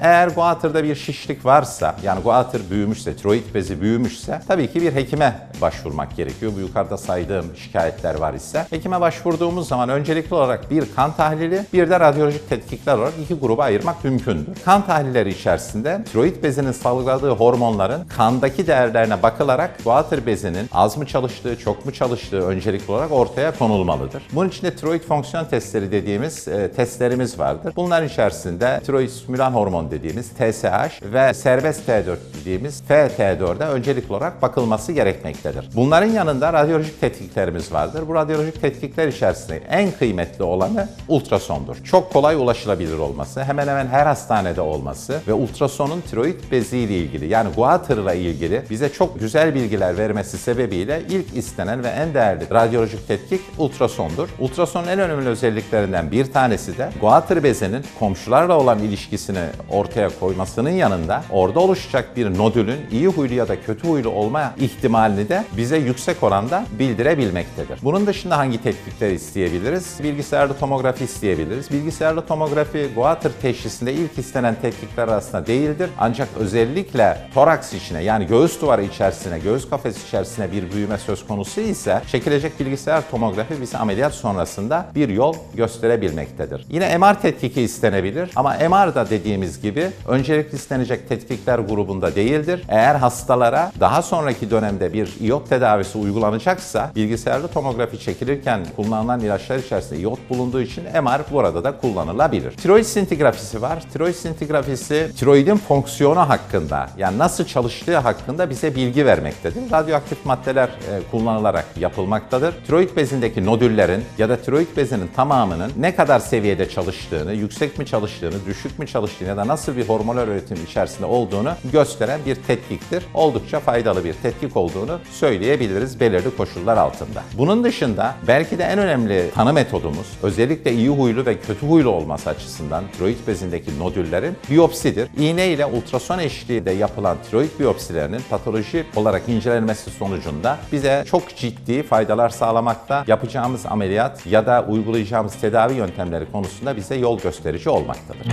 Eğer guatırda bir şişlik varsa, yani guatır büyümüşse, tiroid bezi büyümüşse tabii ki bir hekime başvurmak gerekiyor. Bu yukarıda saydığım şikayetler var ise. Hekime başvurduğumuz zaman öncelikli olarak bir kan tahlili, bir de radyolojik tetkikler olarak iki gruba ayırmak mümkündür. Kan tahlilleri içerisinde tiroid bezinin salgıladığı hormonların kandaki değerlerine bakılarak guatır bezinin az mı çalıştığı, çok mu çalıştığı öncelikli olarak ortaya konulmalıdır. Bunun için de tiroid fonksiyon testleri dediğimiz e, testlerimiz vardır. Bunların içerisinde tiroid stimülan hormon dediğimiz TSH ve serbest T4 dediğimiz FT4'e öncelikli olarak bakılması gerekmektedir. Bunların yanında radyolojik tetkiklerimiz vardır. Bu radyolojik tetkikler içerisinde en kıymetli olanı ultrasondur. Çok kolay ulaşılabilir olması, hemen hemen her hastanede olması ve ultrasonun tiroid beziyle ilgili yani guatırla ilgili bize çok güzel bilgiler vermesi sebebiyle ilk istenen ve en değerli radyolojik tetkik ultrasondur. Ultrasonun en önemli özelliklerinden bir tanesi de guatır bezinin komşularla olan ilişkisini ortaya koymasının yanında orada oluşacak bir nodülün iyi huylu ya da kötü huylu olma ihtimalini de bize yüksek oranda bildirebilmektedir. Bunun dışında hangi tetkikler isteyebiliriz? Bilgisayarlı tomografi isteyebiliriz. Bilgisayarlı tomografi guatır teşhisinde ilk istenen tetkikler arasında değildir. Ancak özellikle toraks içine yani göğüs duvarı içerisine, göğüs kafesi içerisine bir büyüme söz konusu ise çekilecek bilgisayar tomografi bize ameliyat sonrasında bir yol gösterebilmektedir. Yine MR tetkiki istenebilir ama MR da dediğimiz gibi öncelikli istenecek tetkikler grubunda değildir. Eğer hastalara daha sonraki dönemde bir iot tedavisi uygulanacaksa bilgisayarlı tomografi çekilirken kullanılan ilaçlar içerisinde iot bulunduğu için MR burada da kullanılabilir. Tiroid sintigrafisi var. Tiroid sintigrafisi tiroidin fonksiyonu hakkında yani nasıl çalıştığı hakkında bize bilgi vermektedir. Radyoaktif maddeler e, kullanılarak yapılmaktadır. Tiroid bezindeki nodüllerin ya da tiroid bezinin tamamının ne kadar seviyede çalıştığını, yüksek mi çalıştığını, düşük mü çalıştığını ya da nasıl bir hormonal üretim içerisinde olduğunu gösteren bir tetkiktir. Oldukça faydalı bir tetkik olduğunu söyleyebiliriz belirli koşullar altında. Bunun dışında belki de en önemli tanı metodumuz özellikle iyi huylu ve kötü huylu olması açısından tiroid bezindeki nodüllerin biyopsidir. İğne ile ultrason eşliğinde yapılan tiroid biyopsilerinin patoloji olarak incelenmesi sonucunda bize çok ciddi faydalar sağlamakta, yapacağımız ameliyat ya da uygulayacağımız tedavi yöntemleri konusunda bize yol gösterici olmaktadır.